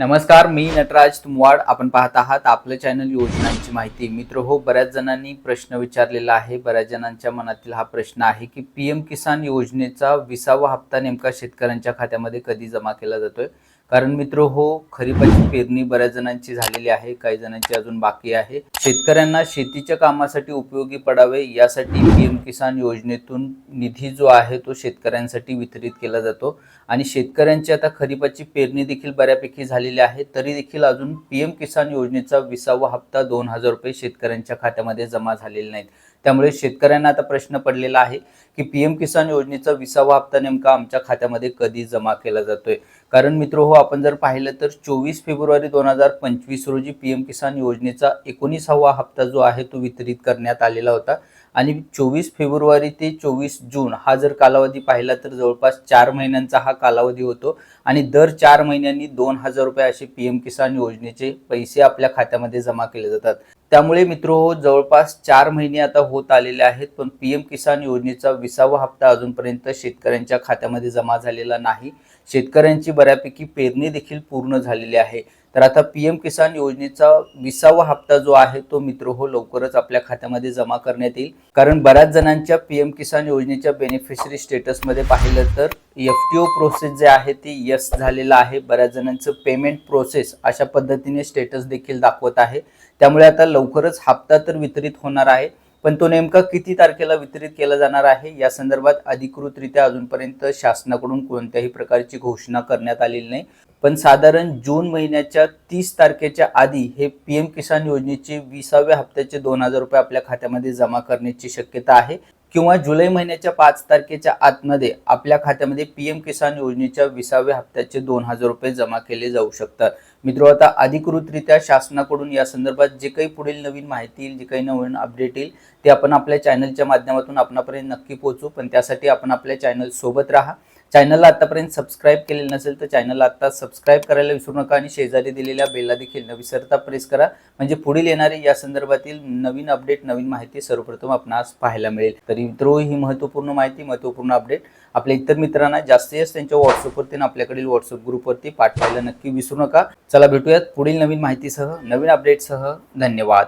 नमस्कार मी नटराज तुमवाड. आपण पाहत आहात आपलं चॅनल योजनांची माहिती. मित्र हो बऱ्याच जणांनी प्रश्न विचारलेला आहे. बऱ्याच जणांच्या मनातील हा प्रश्न आहे की पी एम किसान योजनेचा विसावा हप्ता नेमका शेतकऱ्यांच्या खात्यामध्ये कधी जमा केला जातोय? कारण मित्र हो खरीपाची पेरणी बऱ्याच जणांची झालेली आहे काही जणांची अजून बाकी आहे. शेतकऱ्यांना शेतीच्या कामासाठी उपयोगी पडावे यासाठी पी एम किसान योजनेतून निधी जो आहे तो शेतकऱ्यांसाठी वितरित केला जातो. आणि शेतकऱ्यांची आता खरीपाची पेरणी देखील बऱ्यापैकी झालेली आहे तरी देखील अजून पी एम किसान योजनेचा विसावा हप्ता दोन हजार रुपये शेतकऱ्यांच्या खात्यामध्ये जमा झालेले नाहीत त्यामुळे शेतकऱ्यांना आता प्रश्न पडलेला आहे की पी एम किसान योजनेचा विसावा हप्ता नेमका आमच्या खात्यामध्ये कधी जमा केला जातोय? कारण मित्र हो आपण जर पाहिलं तर चोवीस फेब्रुवारी दोन हजार पंचवीस रोजी पी एम किसान योजनेचा एकोणीसावा हप्ता जो आहे तो वितरित करण्यात आलेला होता. आणि चोवीस फेब्रुवारी ते चोवीस जून हा जर कालावधी पाहिला तर जवळपास चार महिन्यांचा हा कालावधी होतो. आणि दर चार महिन्यांनी दोन हजार रुपये असे पी एम किसान योजनेचे पैसे आपल्या खात्यामध्ये जमा केले जातात. त्यामुळे मित्र जवळपास चार महिने आता होत आलेले आहेत पण पी एम किसान योजनेचा विसावा हप्ता अजूनपर्यंत शेतकऱ्यांच्या खात्यामध्ये जमा झालेला नाही. शेतकऱ्यांची बऱ्यापैकी पेरणी देखील पूर्ण झालेली आहे. तर आता पी एम किसान योजनेचा विसावा हप्ता जो आहे तो मित्र हो लवकरच आपल्या खात्यामध्ये जमा करण्यात येईल. कारण बऱ्याच जणांच्या पी एम किसान योजनेच्या बेनिफिशरी स्टेटसमध्ये पाहिलं तर एफ टी ओ प्रोसेस जे आहे ते यस झालेलं आहे. बऱ्याच जणांचं पेमेंट प्रोसेस अशा पद्धतीने स्टेटस देखील दाखवत आहे. त्यामुळे आता लवकरच हप्ता तर वितरित होणार आहे. पण तो नेमका किती तारखेला वितरित केला जाणार आहे? या संदर्भात अधिकृतरित्या अजूनपर्यंत शासनाकडून कोणत्याही प्रकारची घोषणा करण्यात आलेली नाही. पण साधारण जून महिन्याच्या तीस तारखेच्या आधी हे पी एम किसान योजनेचे विसाव्या हप्त्याचे दोन हजार रुपये आपल्या खात्यामध्ये जमा करण्याची शक्यता आहे. किंवा जुलै महिन्याच्या पाच तारखेच्या आतमध्ये आपल्या खात्यामध्ये पी एम किसान योजनेच्या विसाव्या हप्त्याचे दोन हजार रुपये जमा केले जाऊ शकतात. मित्र आता अधिकृतरित्या शासनाकडून या संदर्भात जे काही पुढील नवीन माहिती येईल जे काही नवीन अपडेट येईल ते आपण आपल्या चॅनलच्या माध्यमातून आपणापर्यंत नक्की पोहोचू. पण त्यासाठी आपण आपल्या चॅनल सोबत राहा. चॅनलला आतापर्यंत सबस्क्राईब केलेलं नसेल तर चॅनलला आता सबस्क्राईब करायला विसरू नका आणि शेजारी दिलेल्या बेलला देखील न विसरता प्रेस करा. म्हणजे पुढील येणारे या संदर्भातील नवीन अपडेट नवीन माहिती सर्वप्रथम आपणास पाहायला मिळेल. तरी मित्रो ही महत्त्वपूर्ण माहिती महत्त्वपूर्ण अपडेट आपल्या इतर मित्रांना जास्तीत जास्त त्यांच्या व्हॉट्सअपवरती आणि आपल्याकडील व्हॉट्सअप ग्रुपवरती पाठवायला नक्की विसरू नका. चला भेटूयात पुढील नवीन माहितीसह नवीन अपडेटसह धन्यवाद.